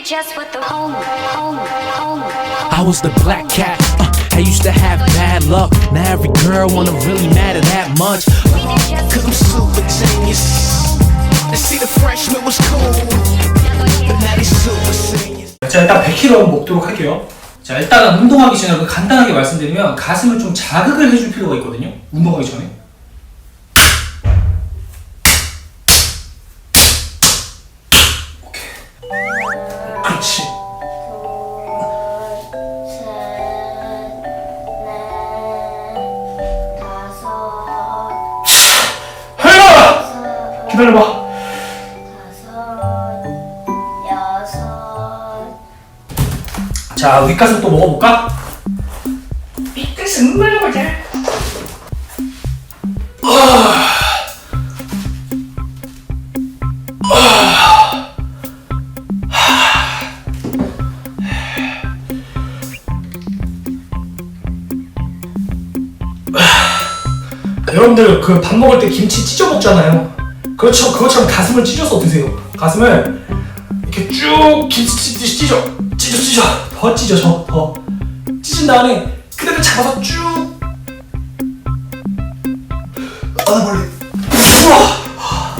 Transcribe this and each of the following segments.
you just with the home, home, home, home. I was the black cat. Uh, I used to have bad luck. Now every girl wanna really matter that much. Uh, Cause I'm super genius. They see the freshman was cool, but now they super seniors. 자 일단 100kg 한번 먹도록 할게요. 자 일단은 운동하기 전에 간단하게 말씀드리면 가슴을 좀 자극을 해줄 필요가 있거든요. 운동하기 전에. 오케이. 기다려봐. 자 윗가슴 또 먹어볼까? 윗가슴 먹어보자. 여러분들 그 밥 먹을 때 김치 찢어 먹잖아요. 그렇죠. 그것처럼 가슴을 찢어서 드세요. 가슴을 이렇게 쭉 김치 찢어, 찢어, 찢어, 더 찢어, 더, 더 찢은 다음에 그대로 잡아서 쭉. 아.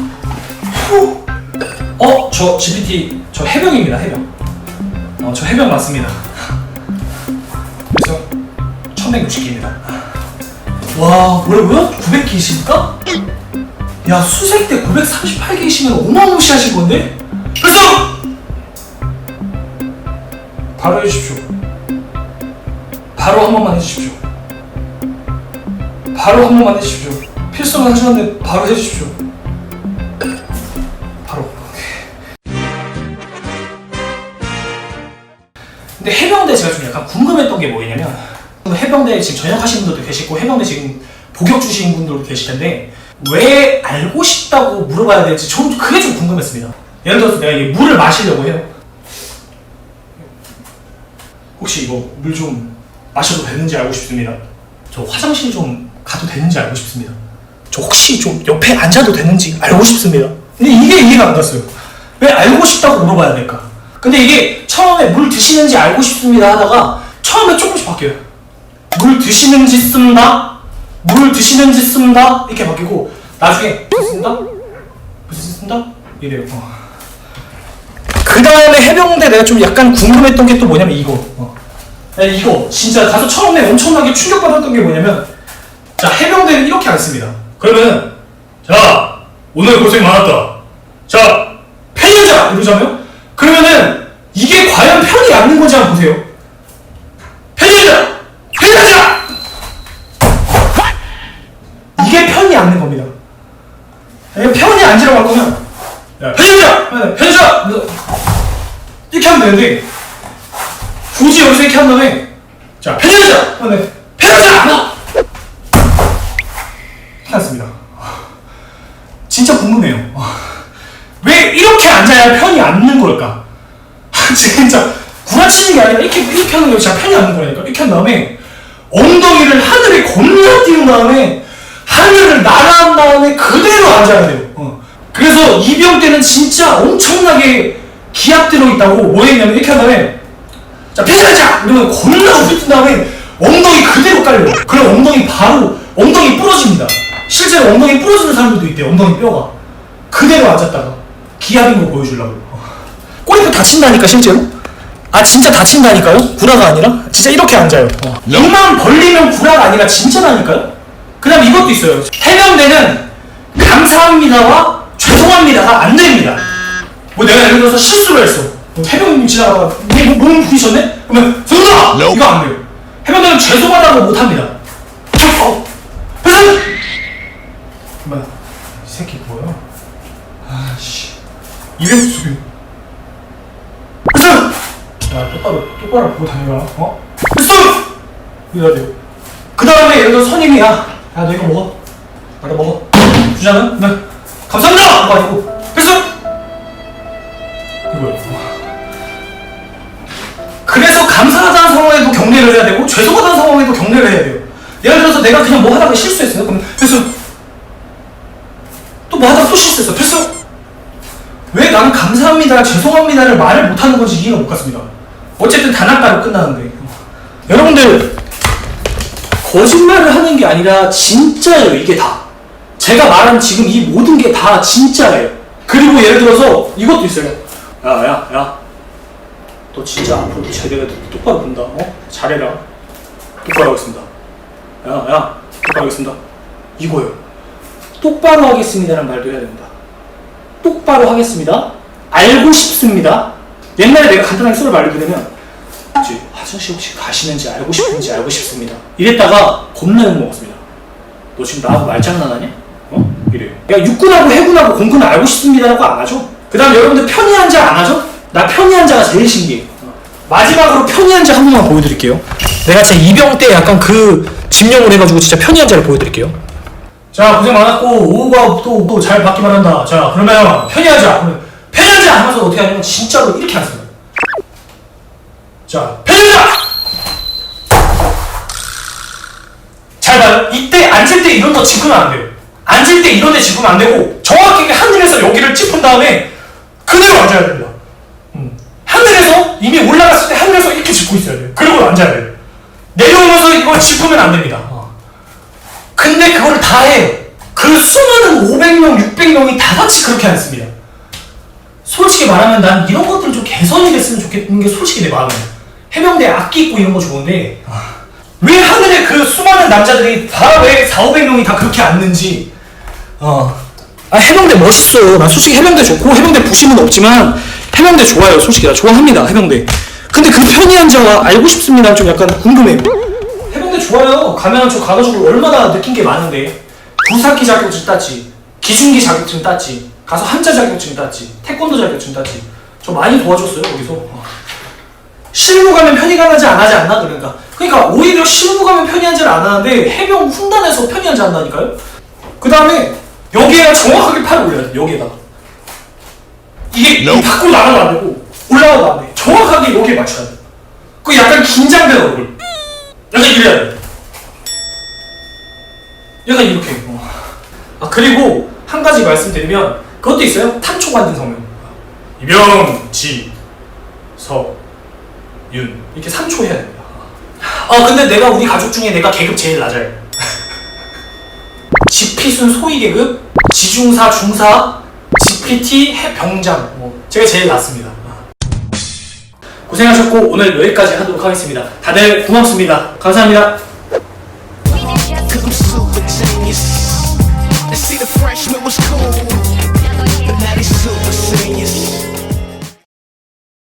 후. 어, 저 GPT 저 해병입니다. 해병. 어, 저 해병 맞습니다. 그래서 1160개입니다. 와 뭐라고요? 900개이십니까? 야 수색 때 938개이시면 어마무시하신 건데? 필승! 바로 해주십시오. 바로 한 번만 해주십시오. 바로 한 번만 해주십시오. 필승을 하셨는데 바로 해주십시오. 바로. 근데 해병대 제가 좀 약간 궁금했던 게 뭐였냐면 해병대에 지금 전역하신 분들도 계시고 해병대 지금 복역 주신 분들도 계실 텐데 왜 알고 싶다고 물어봐야 될지 좀 그게 좀 궁금했습니다. 예를 들어서 내가 이 물을 마시려고 해요. 혹시 이거 물 좀 마셔도 되는지 알고 싶습니다. 저 화장실 좀 가도 되는지 알고 싶습니다. 저 혹시 좀 옆에 앉아도 되는지 알고 싶습니다. 근데 이게 이해가 안 갔어요. 왜 알고 싶다고 물어봐야 될까? 근데 이게 처음에 물 드시는지 알고 싶습니다 하다가 처음에 조금씩 바뀌어요. 물 드시는지 씁니다. 물 드시는지 씁니다. 이렇게 바뀌고 나중에 씁니다. 씁니다. 이래요. 어. 그 다음에 해병대 내가 좀 약간 궁금했던 게 또 뭐냐면 이거. 어. 야, 이거 진짜 가서 처음에 엄청나게 충격받았던 게 뭐냐면 자 해병대는 이렇게 안 씁니다. 그러면 자 오늘 고생 많았다. 자 편의자 이러잖아요. 그러면은 이게 과연 편이 앉는 건지 한번 보세요. 편의자 편의자 이게 편이 앉는 겁니다. 이게 편이 앉으라고 할 거면 야, 편의자 편의자 이렇게 하면 되는데 굳이 여기서 이렇게 한 다음에 자 편의자 하면 편의자 하나 해놨습니다. 진짜 궁금해요. 왜 이렇게 앉아야 편이 앉는 걸까? 진짜 구라치는 게 아니라 이렇게 이렇게 하는 게 진짜 편이 앉는 거라니까. 이렇게 한 다음에 엉덩이를 하늘에 겁나 띄운 다음에 하늘을 날아한 다음에 그대로 앉아야 돼요. 어. 그래서 이병 때는 진짜 엄청나게 기압 들어있다고 뭐 했냐면 이렇게 한 다음에 자 패스하자! 이러면 겁나 뜬 다음에 엉덩이 그대로 깔려요. 그럼 엉덩이 바로 엉덩이 부러집니다. 실제로 엉덩이 부러지는 사람들도 있대요. 엉덩이 뼈가 그대로 앉았다가 기압인 거 보여주려고. 어. 꼬리도 다친다니까 실제로? 아 진짜 다친다니까요? 구라가 아니라? 진짜 이렇게 앉아요. 어. 입만 벌리면 구라가 아니라 진짜라니까요? 그 다음 이것도 있어요. 해병대는 감사합니다와 죄송합니다가 안 됩니다. 뭐 내가 예를 들어서 실수를 했어. 뭐 해병님 지나가다가 뭐, 뭐, 몸 부딪혔네? 그러면 죄송합니다! 이거 안 돼요. 해병대는 죄송하다고 못 합니다. 어, 어. 회장님! 뭐야? 이 새끼 뭐야? 아씨. 이래서 속여. 회장! 야 똑바로 똑바로 보고 다녀라. 어? 됐어! 이래야 돼요. 그 다음에 예를 들어 선임이 야, 야 너 이거 먹어. 말아 먹어. 주자는? 네. 감사합니다! 그거 아니고. 됐어! 이거요. 그래서 감사하다는 상황에도 격려를 해야 되고 죄송하다는 상황에도 격려를 해야 돼요. 예를 들어서 내가 그냥 뭐 하다가 실수했어요. 그럼 됐어. 또뭐 하다가 또 실수했어. 됐어. 왜 나는 감사합니다, 죄송합니다를 말을 못하는 건지 이해가 못 갔습니다. 어쨌든 단아가로 끝나는데. 여러분들, 거짓말을 하는 게 아니라 진짜예요, 이게 다. 제가 말한 지금 이 모든 게 다 진짜예요. 그리고 예를 들어서 이것도 있어요. 야, 야, 야. 너 진짜 앞으로 제대로 똑바로 본다. 어? 잘해라. 똑바로 하겠습니다. 야, 야. 똑바로 하겠습니다. 이거요. 똑바로 하겠습니다라는 말도 해야 됩니다. 똑바로 하겠습니다. 알고 싶습니다. 옛날에 내가 간단하게 썰을 말해드리면 화장실 혹시 가시는지 알고 싶은지 알고 싶습니다. 이랬다가 겁나 욕먹었습니다. 너 지금 나하고 말장난하냐? 야 육군하고 해군하고 공군은 알고 싶습니다라고 안 하죠? 그 다음 여러분들 편의한 자안 하죠? 나 편의한 자가 제일 신기해. 어. 마지막으로 편의한 자한 번만 보여드릴게요. 내가 제 이병 때 약간 그 집념을 해가지고 진짜 편의한 자를 보여드릴게요. 자 고생 많았고 오후가 또잘 받기 바란다. 자 그러면 편의한 자 편의한 자 하면서 어떻게 하냐면 진짜로 이렇게 하세요. 자 편의한 자. 잘 봐요. 이때 앉을 때 이런 거 짚으면 안 돼요. 앉을 때 이런 데 짚으면 안 되고 정확하게 하늘에서 여기를 짚은 다음에 그대로 앉아야 됩니다. 음. 하늘에서 이미 올라갔을 때 하늘에서 이렇게 짚고 있어야 돼요. 그리고 앉아야 돼요. 내려오면서 이걸 짚으면 안 됩니다. 어. 근데 그거를 다 해요. 그 수많은 500명, 600명이 다 같이 그렇게 앉습니다. 솔직히 말하면 난 이런 것들 좀 개선이 됐으면 좋겠는 게 솔직히 내 마음이에요. 해병대 악기 있고 이런 거 좋은데 왜 하늘에 그 수많은 남자들이 다 왜 4, 500명이 다 그렇게 앉는지 어. 아 해병대 멋있어. 난 솔직히 해병대 좋고 해병대 부심은 없지만 해병대 좋아요. 솔직히 나 좋아합니다. 해병대. 근데 그 편의한 자가 알고 싶습니다. 좀 약간 궁금해요. 해병대 좋아요. 가면 저 가가지고 얼마나 느낀 게 많은데 부사기 자격증 땄지, 기중기 자격증 땄지, 가서 한자 자격증 땄지, 태권도 자격증 땄지. 저 많이 도와줬어요 거기서. 어. 실무 가면 편의가는지 안 하지 않나 그러니까. 그러니까 오히려 실무 가면 편의한지를 안 하는데 해병 훈단에서 편의한지 한다니까요. 그 다음에 여기에다 정확하게 팔을 올려야 돼. 여기에다. 이게 이 밖으로 나가도 안 되고 올라가도 안 돼. 정확하게 여기에 맞춰야 돼. 그 약간 긴장된 얼굴. 약간 이래야 돼. 약간 이렇게. 어. 아 그리고 한 가지 말씀드리면 그것도 있어요. 탐초 관등 성명. 이병지 서윤 이렇게 3초 해야 됩니다. 아 근데 내가 우리 가족 중에 내가 계급 제일 낮아요. 지피순 소위 계급, 지중사 중사, 지피티 해병장 뭐 제가 제일 낮습니다. 고생하셨고 오늘 여기까지 하도록 하겠습니다. 다들 고맙습니다. 감사합니다.